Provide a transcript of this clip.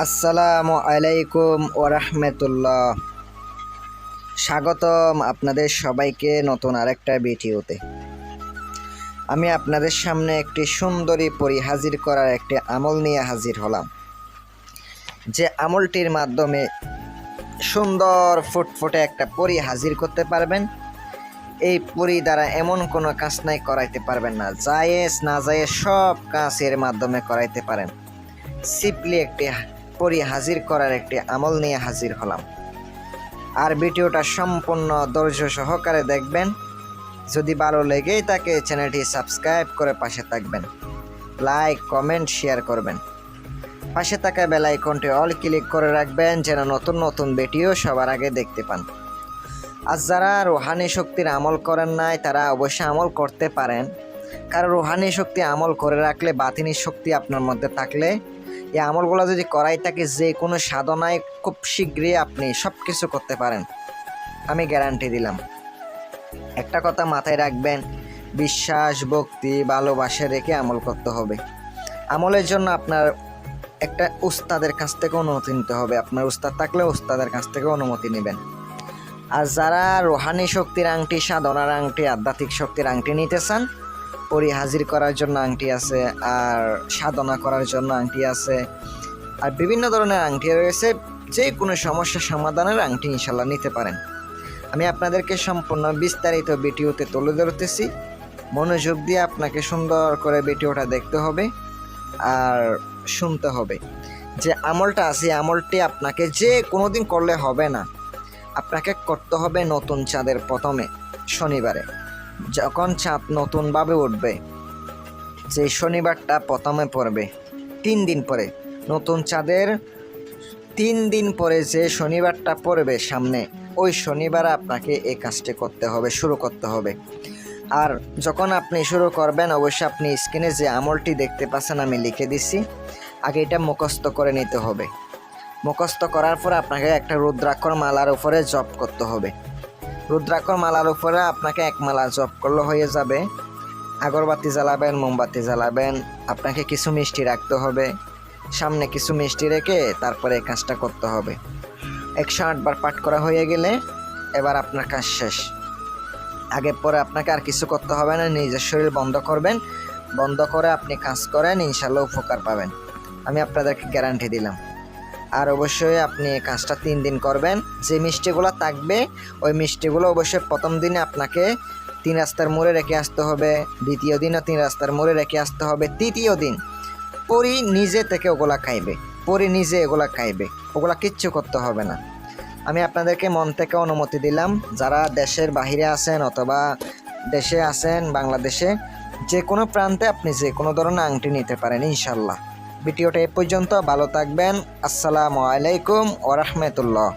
আসসালামু আলাইকুম ওরহমতুল্লাহ স্বাগতম আপনাদের সবাইকে নতুন আরেকটা ভিডিওতে। আমি আপনাদের সামনে একটি সুন্দরী পরি হাজির করার একটি আমল নিয়ে হাজির হলাম। যে আমলটির মাধ্যমে সুন্দর ফুটফুটে একটা পরি হাজির করতে পারবেন। এই পরি দ্বারা এমন কোনো কাজ নাই করাইতে পারবেন না। জায়েজ না জায়েজ সব কাজ এর মাধ্যমে করাইতে পারেন। সিম্পলি একটি পরি হাজির করার একটি আমল নিয়ে হাজির হলাম। আর ভিডিওটা সম্পূর্ণ ধৈর্য সহকারে দেখবেন। যদি ভালো লেগেই থাকে, চ্যানেলটি সাবস্ক্রাইব করে পাশে থাকবেন। লাইক, কমেন্ট, শেয়ার করবেন। পাশে থাকা বেল আইকনটি অল ক্লিক করে রাখবেন, যেন নতুন নতুন ভিডিও সবার আগে দেখতে পান। আর যারা রোহানি শক্তির আমল করেন নাই, তারা অবশ্যই আমল করতে পারেন। কারণ রোহানি শক্তি আমল করে রাখলে বাতিনি শক্তি আপনার মধ্যে থাকলে এই আমলগুলো যদি করাই থাকে, যে কোনো সাধনায় খুব শীঘ্রই আপনি সব কিছু করতে পারেন। আমি গ্যারান্টি দিলাম। একটা কথা মাথায় রাখবেন, বিশ্বাস, ভক্তি, ভালোবাসা রেখে আমল করতে হবে। আমলের জন্য আপনার একটা উস্তাদের কাছ থেকে অনুমতি নিতে হবে। আপনার উস্তাদ থাকলে উস্তাদের কাছ থেকে অনুমতি নেবেন। আর যারা রোহানি শক্তির আংটি, সাধনার আংটি, আধ্যাত্মিক শক্তির আংটি নিতে চান পরি হাজির করার জন্য আংটি আছে, আর সাধনা করার জন্য আংটি আছে, আর বিভিন্ন ধরনের আংটি রয়েছে, যে কোনো সমস্যা সমাধানের আংটি ইনশাল্লাহ নিতে পারেন। আমি আপনাদেরকে সম্পূর্ণ বিস্তারিত ভিডিওতে তুলে ধরতেছি। মনোযোগ দিয়ে আপনাকে সুন্দর করে ভিডিওটা দেখতে হবে আর শুনতে হবে যে আমলটা আছে আমলটি আপনাকে যে কোনো দিন করলে হবে না। আপনাকে করতে হবে নতুন চাঁদের প্রথমে, শনিবারে। যখন চাঁদ নতুনভাবে উঠবে, যে শনিবারটা প্রথমে পড়বে, তিন দিন পরে। নতুন চাঁদের তিন দিন পরে যে শনিবারটা পড়বে সামনে, ওই শনিবার আপনাকে এই কাজটি করতে হবে, শুরু করতে হবে। আর যখন আপনি শুরু করবেন, অবশ্যই আপনি স্ক্রিনে যে আমলটি দেখতে পাচ্ছেন, আমি লিখে দিছি আগে এটা মুখস্থ করে নিতে হবে। মুখস্থ করার পর আপনাকে একটা রুদ্রাক্ষর মালার উপরে জপ করতে হবে। রুদ্রাক্ষর মালার উপরে আপনাকে এক মালা জপ করলে হয়ে যাবে। আগরবাতি জ্বালাবেন, মোমবাতি জ্বালাবেন, আপনাকে কিছু মিষ্টি রাখতে হবে। সামনে কিছু মিষ্টি রেখে তারপরে কাজটা করতে হবে। একশো আটবার পাঠ করা হয়ে গেলে এবার আপনার কাজ শেষ। আগে পরে আপনাকে আর কিছু করতে হবে না, নিজের শরীর বন্ধ করবেন। বন্ধ করে আপনি কাজ করেন ইনশাল্লাহ উপকার পাবেন। আমি আপনাদেরকে গ্যারান্টি দিলাম। আর অবশ্যই আপনি এই কাজটা তিন দিন করবেন। যে মিষ্টিগুলো থাকবে, ওই মিষ্টিগুলো অবশ্যই প্রথম দিনে আপনাকে তিন রাস্তার মোড়ে রেখে আসতে হবে, দ্বিতীয় দিনও তিন রাস্তার মোড়ে রেখে আসতে হবে, তৃতীয় দিন পরি নিজে থেকে ওগুলা খাইবে, পরি নিজে এগুলা খাইবে, ওগুলা কিচ্ছু করতে হবে না। আমি আপনাদেরকে মন থেকে অনুমতি দিলাম, যারা দেশের বাহিরে আছেন অথবা দেশে আছেন, বাংলাদেশে, যে কোনো প্রান্তে আপনি যে কোনো ধরনের আংটি নিতে পারেন, ইনশাল্লাহ। ভিডিওটা এ পর্যন্ত ভালো থাকবেন। আসসালামু আলাইকুম ওরহমতুল্লাহ